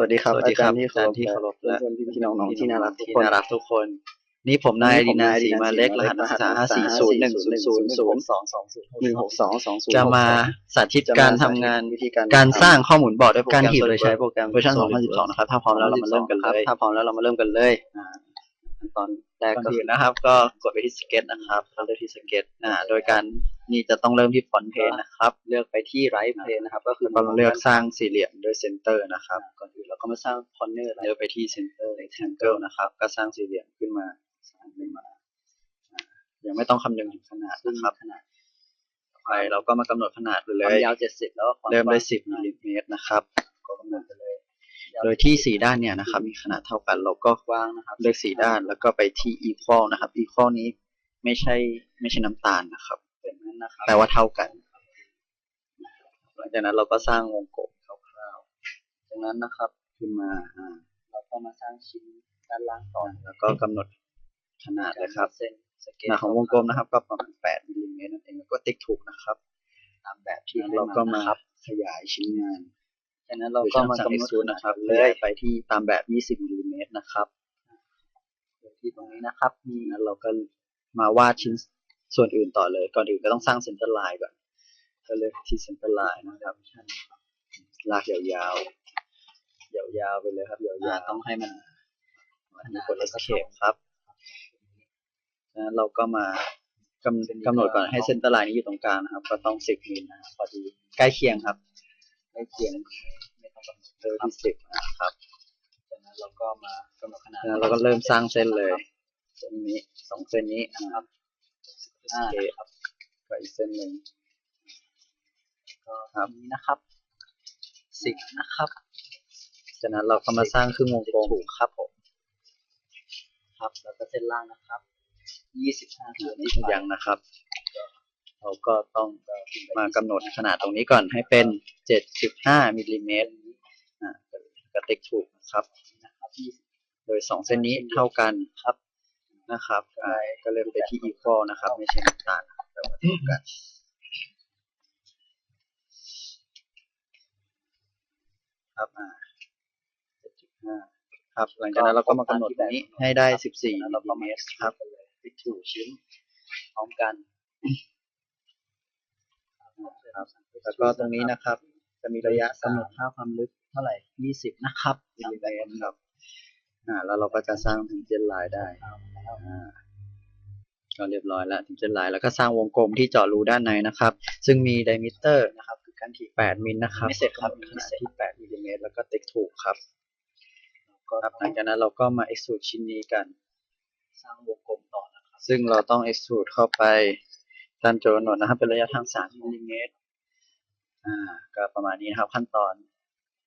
วัสดีครับ สวัสอาดีคจารัรบย์ที่เคารพอาจารย์ที่เคารพและเพื่อนๆพี่ๆน้องๆที่น่ารักทุกที่คนน่ารักทุกคน นี่ผมนายดินาสีมาเล็กรหัสนักศึกษาห้าสี่ศูนย์หนึ่งศูนย์ศูนย์ศูนย์สองสองศูนย์หนึ่งหกสองสองศูนย์จะมาสาธิตการทำงานวิธีการการสร้างข้อมูลบอร์ดด้วยโปรแกรการมหีบโดโดยยใช้ใช้โปโปรรแกแกรรมมเวอร์ชัน2012นะครับ ถ้าพร้อมแล้วเรามาเริ่มกันเลย ถ้าพร้อมแล้วเรามาเริ่มกันเลยขั้นตอนแรกก็คือนะครับ ก็กดไปที่สเก็ตนะครับแล้วเลือกที่สเก็ตอ่าโดยการนี่จะต้องเริ่มที่ฟอนต์เพนนะครับ เลือกไปที่ไรท์เพนนะครับ ก็คือเราเลือกสร้างสี่เหลี่ยมโดยเซนเตอร์นะครับก่อนอื่นเรา ก็มาสร้างคอนเนอร์เลือกไปที่เซนเตอร์ rectangle นะครับ ก็สร้างสี่เหลี่ยมขึ้นมาสร้างขึ้นมาอ่ายังไม่ต้องคำนึงถึงขนาดนะครับขนาดไปเราก็มากำหนดขนาดไปเลยยาวเจ็ดสิบแล้วก็ความเริ่มด้วย10มิลลิเมตรนะครับ ก็กำหนดไปเลย โดยที่สีด้านเนี่ยนะครับ มีขนาดเท่ากันเราก็วางนะครับ เลือกสีด้านแล้วก็ไปที่ equal นะครับ equal นี้ไม่ใช่ไม่ใช่น้ำตาลนะครับเป็นนั้นนะครับแปลว่าเท่ากันหลังจากนั้นเราก็สร้างวงกลมคร่าวๆจากนั้นนะครับ ขึ้นมาอ่าเราก็มาสร้างชิ้นด้านล่างก่อนแล้วก็กำหนดขนาดเลยครับเส้นขนาดของวงกลมนะครับ ก็ประมาณ8มิลลิเมตรนั่นเองแล้วก็ติ๊กถูกนะครับตามแบบที่เราก็มาขยายชิ้นงานจากนั้นเราก็มากำหนดนะครับเลยไปที่ตามแบบ 20มิลลิเมตรนะครับโดยที่ตรงนี้นะครับนี่นั้นเราก็มาวาดชิ้นส่วนอื่นต่อเลย ก่อนอื่นก็ต้องสร้างเซนเตอร์ไลน์ก่อน ก็เลือกที่เซนเตอร์ไลน์นะครับลากยาวๆ ยาวๆไปเลยครับยาวๆต้องให้มันมีกด escape ครับจากนั้นเราก็มากำกำหนดก่อนให้เซนเตอร์ไลน์นี้อยู่ตรงกลางนะครับ ก็ต้อง10มิลนะครับพอดีใกล้เคียงครับใกล้เคียงไม่ต้องกำหนดเลยที่สิบนะครับจากนั้นเราก็มากำหนดขนาดแล้วเราก็เริ่มสร้างเส้นเลยเส้นนี้สองเส้นนี้นะครับโอเคครับก็อีกเส้นหนึ่งก็ครับนี้นะครับสิบนะครับ จากนั้นเราก็มาสร้างครึ่งวงกลมครับผมครับแล้วก็เส้นล่างนะครับยี่สิบห้าตัวนี้ยังนะครับ เราก็ต้องมากำหนดขนาดตรงนี้ก่อนให้เป็น75มิลลิเมตรกระติกถูกนะครับ โดยสองเส้นนี้เท่ากันครับนะครับก็เริ่มไปที่ equal นะครับ ไม่ใช่น้ำตาลแต่ว่าเท่ากันครับอ่า ครับ หลังจากนั้นเราก็มากำหนดตรงนี้ให้ได้14มิลลิเมตรครับติกถูกชิ้นพร้อมกันครับแล้วก็ตรงนี้นะครับ จะมีระยะกำหนดค่าความลึกเท่าไหร่20นะครับมิลลิเมตรครับอ่าแล้วเราก็จะสร้างถึงเจนไลน์ได้อ่าก็เรียบร้อยแล้วถึงเจนไลน์แล้วก็สร้างวงกลมที่เจาะรูด้านในนะครับ ซึ่งมีไดมิเตอร์นะครับคือการที่8มิลนะครับไม่เสร็จครับขนาดที่8มิลลิเมตรแล้วก็ติ๊กถูกครับ ครับหลังจากนั้นเราก็มา extrude ชิ้นนี้กัน สร้างวงกลมต่อนะครับ ซึ่งเราต้อง extrude เข้าไปตามโจทย์กำหนดนะครับ เป็นระยะทาง3มิลลิเมตรอ่าก็ประมาณนี้นะครับขั้นตอน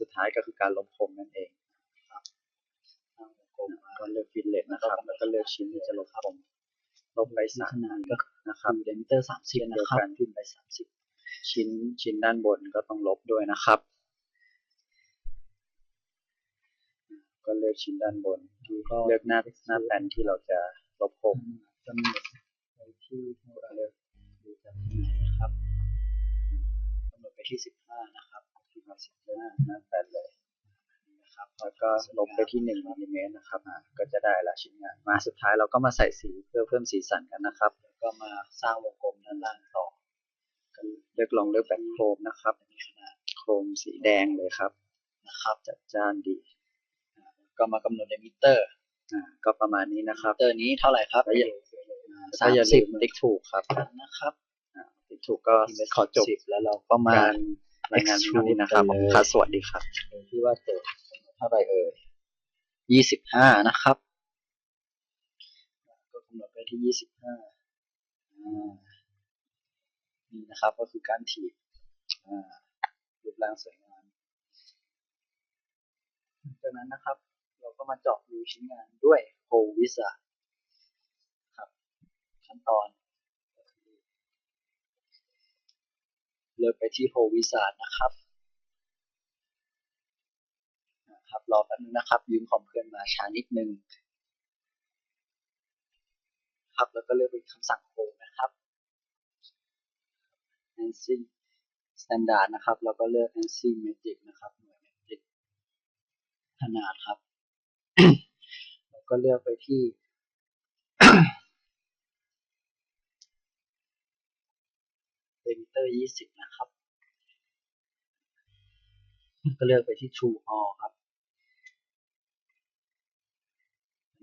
สุดท้ายก็คือการลบคมนั่นเองครับก็เลือกฟิลเลตนะครับ แล้วก็เลือกชิ้นที่จะลบคมลบไปสามก็นะครับเดมิเตอร์สามสิบนะครับขึ้นไปสามสิบชิ้นชิ้นด้านบนก็ต้องลบด้วยนะครับ ก็เลือกชิ้นด้านบนเลือกหน้าหน้าแปลนที่เราจะลบคมกำหนดไปที่เท่าไหร่ดูจากที่ไหนนะครับกำหนดไปที่สิบห้านะครับที่มาสิบห้าหน้าแปลนเลยนะครับแล้วก็ลบไปที่หนึ่งมิลลิเมตรนะครับอ่าก็จะได้ละชิ้นงานมาสุดท้ายเราก็มาใส่สีเพื่อเพิ่มสีสันกันนะครับ แล้วก็มาสร้างวงกลมด้านล่างต่อก็เลือกลองเลือกแบบโครมนะครับมีขนาดโครมสีแดงเลยครับนะครับจัดจ้านดี ก็มากำหนดลิมิเตอร์อ่าก็ประมาณนี้นะครับเตอร์นี้เท่าไหร่ครับแล้วอย่าสามสิบติ๊กถูกครับนะครับอ่าติ๊กถูกก็ขอจบแล้วเราก็มารายงานเท่านี้นะครับผมค่ะสวัสดีครับที่ว่าเจอเท่าไหร่เอ่ยยี่สิบห้านะครับก็กำหนดไปที่ยี่สิบห้านี่นะครับ ก็คือการถีบอ่ารูปร่างสวยงามจากนั้นนะครับเรา ก็มาเจาะรูชิ้นงานด้วยโฮวิสครับ ขั้นตอนก็คือเลือกไปที่โฮวิสนะครับนะครับ รอแป๊บนึงนะครับ ยืมของเพื่อนมาช้านิดนึง ครับ แล้วก็เลือกเป็นคำสั่งโฮนะครับ ANSI Standard นะครับ แล้วก็เลือก ANSI Magic นะครับหน่วย Magic ขนาดครับ แล้วก็เลือกไปที่เ e นเตอร์ยี่สิบนะครับ ก็เลือกไปที่ True All ครับ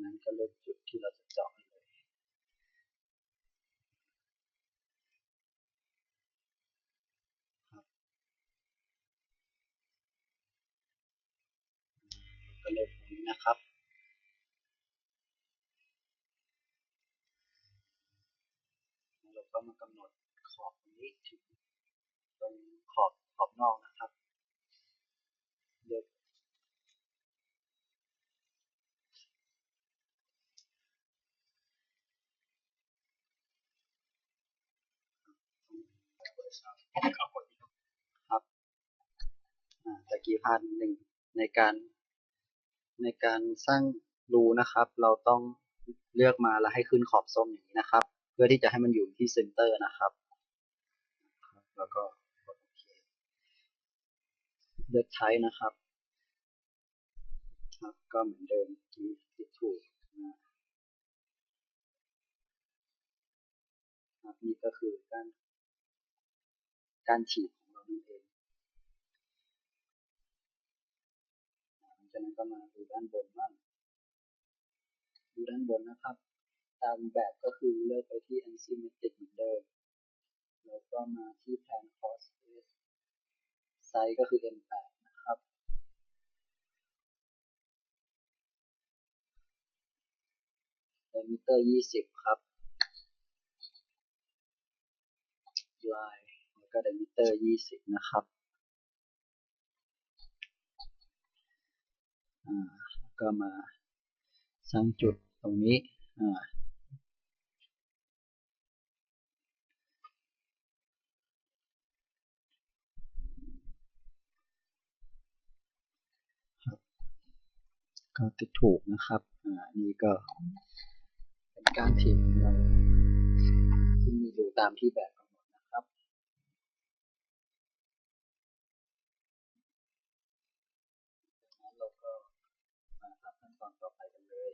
นั้นก็เลือกจุดที่เราจะเจาะให้เลยครับก็เลือกตรงนี้นะครับ แล้วเรา ก็มากำหนดขอบตรงนี้ถึงตรงขอบขอบนอกนะครับเลือกครับตะกี้พลาดหนึ่งในการในการสร้างรูนะครับ เราต้องเลือกมาแล้วให้ขึ้นขอบส้มอย่างนี้นะครับ พื่อที่จะให้มันอยู่ที่เซนเตอร์นะครับ แล้วก็กดโอเคเลือกใช้นะครับครับ ก็เหมือนเดิมที่ที่ถูกนะครับนี่ก็คือการการฉีดของเรานั่นเองหลังจากนั้นก็มาดูด้านบนบ้างดูด้านบนนะครับ ตามแบบก็คือเลือกไปที่ Antisymmetric เหมือนเดิม แล้วก็มาที่ Plan Cross Space ไซส์ก็คือ M8 นะครับ Diameter 20 ครับ UI แล้วก็ Diameter 20 นะครับอ่าก็มาสร้างจุดตรงนี้อ่า ก็ติดถูกนะครับอ่านี่ก็เป็นการถีบของเราที่มีอยู่ตามที่แบบกำหนดนะครับจากนั้นเราก็มาทำขั้นตอนต่อไปกันเลย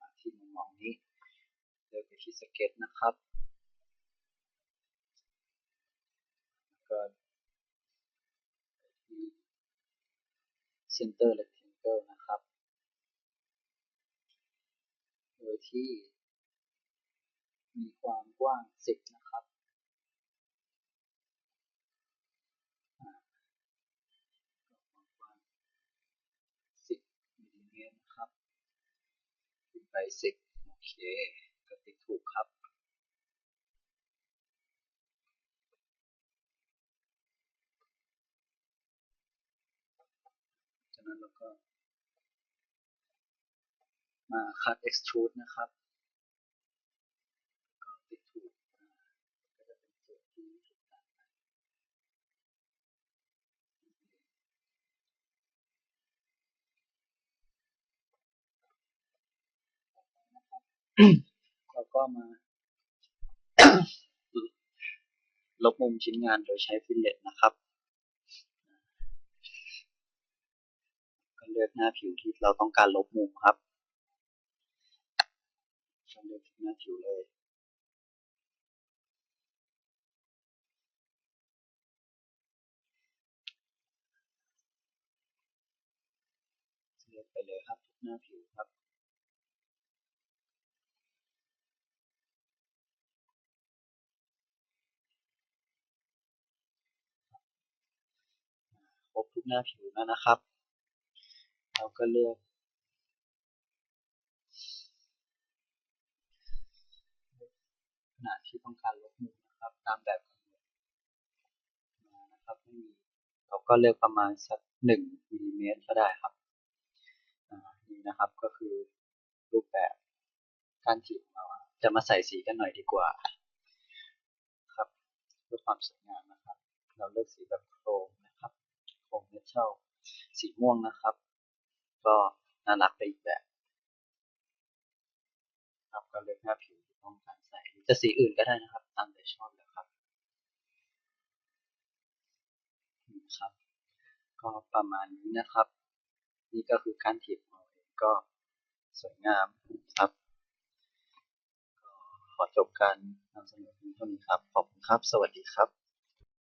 มาที่มุมมองนี้เลือกไป ที่สเก็ตนะครับก็ไปที่ Center Rectangle นะครับ โดยที่มีความกว้าง 10 นะครับอ่าก็ความกว้าง10มิลลิเมตรนะครับขึ้นไป10โอเค ติถูกครับ จากนั้นเราก็ มาคัด extrude นะครับ嗯。 ก็มา ลบมุมชิ้นงานโดยใช้ฟิลเลตนะครับก็เลือกหน้าผิวที่เราต้องการลบมุมครับเลือกหน้าผิวเลยเลือกไปเลยครับทุกหน้าผิวครับ ครบทุกหน้าผิวแล้วนะครับ เราก็เลือกขนาดที่ต้องการลบมุมนะครับ ตามแบบกำหนดมานะครับไม่มีเราก็เลือกประมาณสักหนึ่งมิลลิเมตรก็ได้ครับอ่านี่นะครับก็คือรูปแบบการถีบของเราจะมาใส่สีกันหน่อยดีกว่าครับเพื่อความสวยงามนะครับ เราเลือกสีแบบโครม นะครับโครมเมทัลสีม่วงนะครับ ก็น่ารักไปอีกแบบครับก็เลือกหน้าผิวที่ต้องการใส่หรือจะสีอื่นก็ได้นะครับ ตามใจชอบเลยครับนะครับ ก็ประมาณนี้นะครับ นี่ก็คือการถีบเราเองก็สวยงามครับขอจบการนำเสนอเพียงเท่านี้ครับ ขอบคุณครับ สวัสดีครับ